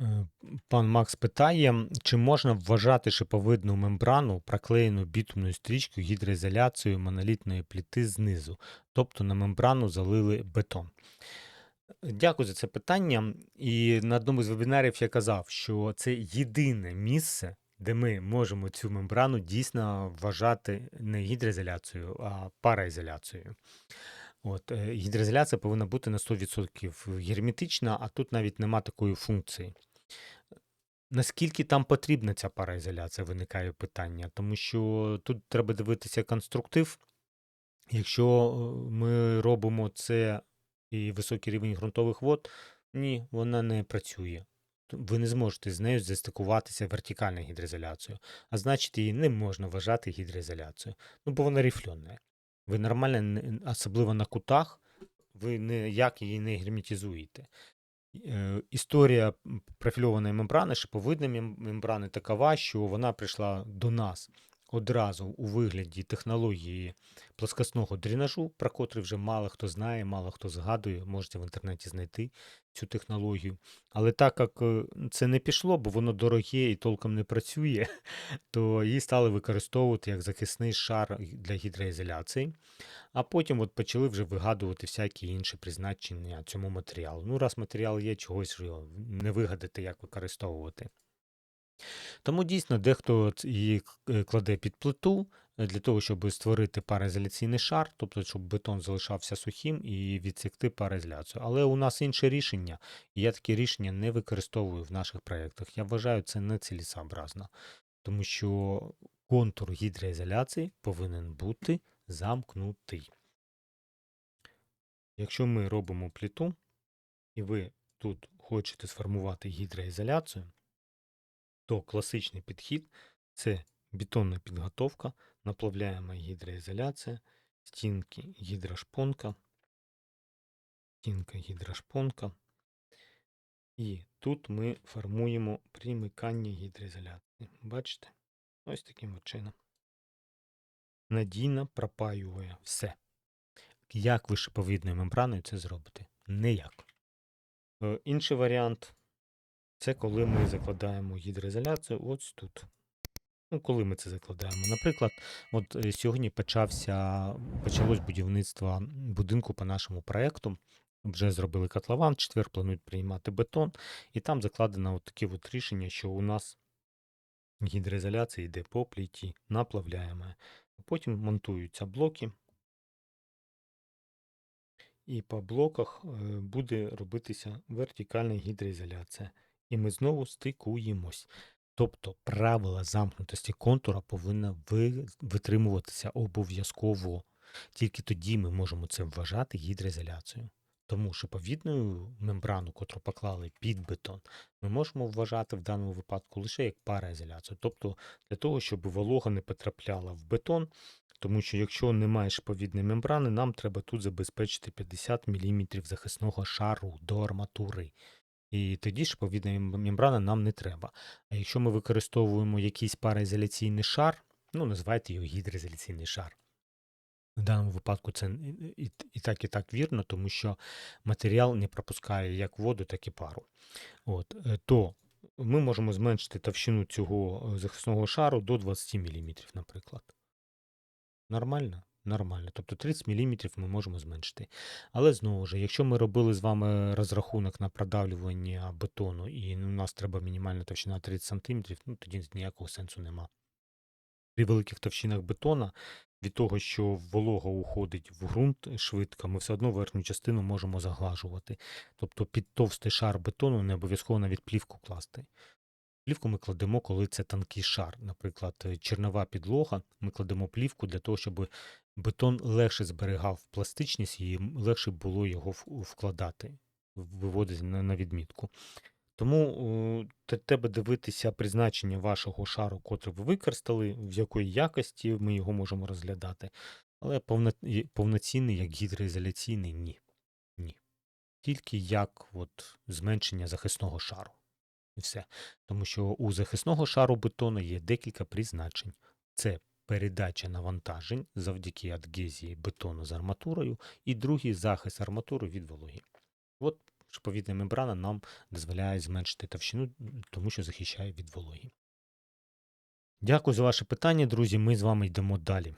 Е, Пан Макс питає, чи можна вважати шиповидну мембрану, проклеєну бітумною стрічкою гідроізоляцією монолітної пліти знизу, тобто на мембрану залили бетон. Дякую за це питання. І на одному з вебінарів я казав, що це єдине місце, де ми можемо цю мембрану дійсно вважати не гідроізоляцією, а параізоляцією. От, е, гідроізоляція повинна бути на 100% герметична, а тут навіть нема такої функції. Наскільки там потрібна ця параізоляція, виникає питання, тому що тут треба дивитися конструктив. Якщо е, ми робимо це і високий рівень ґрунтових вод, ні, вона не працює. Ви не зможете з нею застикуватися вертикальною гідроізоляцією, а значить, її не можна вважати гідроізоляцією. Ну, бо вона рифльонна. Ви нормально, особливо на кутах, ви ніяк її не герметизуєте. Е, Історія профільованої мембрани, шиповидної мембрани такова, що вона прийшла до нас одразу у вигляді технології плоскосного дренажу, про котрий вже мало хто знає, мало хто згадує, можете в інтернеті знайти цю технологію. Але так як е, це не пішло, бо воно дороге і толком не працює, то її стали використовувати як захисний шар для гідроізоляції. А потім от почали вже вигадувати всякі інші призначення цьому матеріалу. Ну, раз матеріал є, чогось не вигадати, як використовувати. Тому дійсно дехто її е, кладе під плиту е, для того, щоб створити параізоляційний шар, тобто щоб бетон залишався сухим і відсікти параізоляцію. Але у нас інше рішення, і я такі рішення не використовую в наших проєктах. Я вважаю це нецілесообразно, тому що контур гідроізоляції повинен бути замкнутий. Якщо ми робимо плиту, і ви тут хочете сформувати гідроізоляцію, то класичний підхід це бетонна підготовка, наплавляємо гідроізоляція, стінки гідрошпонка, стінка гідрошпонка. І тут ми формуємо примикання гідроізоляції. Бачите? Ось таким чином. Надійно пропаює все. Як ви шиповидною мембраною це зробите? Ніяк. Е, Інший варіант це коли ми закладаємо гідроізоляцію ось тут. Ну, коли ми це закладаємо. Наприклад, от е, сьогодні почався, почалось будівництво будинку по нашому проекту. Вже зробили котлован, в четвер планують приймати бетон, і там закладено от таке от рішення, що у нас гідроізоляція йде по пліті, наплавляємо. Потім монтуються блоки, і по блоках е, буде робитися вертикальна гідроізоляція. І ми знову стикуємось. Тобто правила замкнутості контура повинна витримуватися обов'язково. Тільки тоді ми можемо це вважати гідроізоляцією. Тому шиповідну мембрану, котру поклали під бетон, ми можемо вважати в даному випадку лише як параізоляцію. Тобто для того, щоб волога не потрапляла в бетон, тому що якщо немає шиповідної мембрани, нам треба тут забезпечити 50 мм захисного шару до арматури. І тоді шиповідна мем- мембрана нам не треба. А якщо ми використовуємо якийсь параізоляційний шар, ну називайте його гідроізоляційний шар. В даному випадку це і, і, і так, і так вірно, тому що матеріал не пропускає як воду, так і пару. От, е, то ми можемо зменшити товщину цього е, захисного шару до 20 мм, наприклад. Нормально? Нормально. Тобто 30 мм ми можемо зменшити. Але знову ж, якщо ми робили з вами розрахунок на продавлювання бетону, і у нас треба мінімальна товщина 30 см, ну тоді ніякого сенсу нема. При великих товщинах бетона, від того, що волога уходить в ґрунт швидко, ми все одно верхню частину можемо заглажувати. Тобто під товстий шар бетону не обов'язково навіть плівку класти. Плівку ми кладемо, коли це тонкий шар. Наприклад, е, чернова підлога, ми кладемо плівку для того, щоб бетон легше зберігав пластичність і легше було його вкладати, виводити на, відмітку. Тому треба дивитися призначення вашого шару, котрий ви використали, в якої якості ми його можемо розглядати. Але повно, повноцінний, як гідроізоляційний, ні. Ні. Тільки як от, зменшення захисного шару. І все. Тому що у захисного шару бетону є декілька призначень. Це передача навантажень завдяки адгезії бетону з арматурою, і другий захист арматури від вологи. От шиповідна мембрана нам дозволяє зменшити товщину, тому що захищає від вологи. Дякую за ваше питання, друзі. Ми з вами йдемо далі.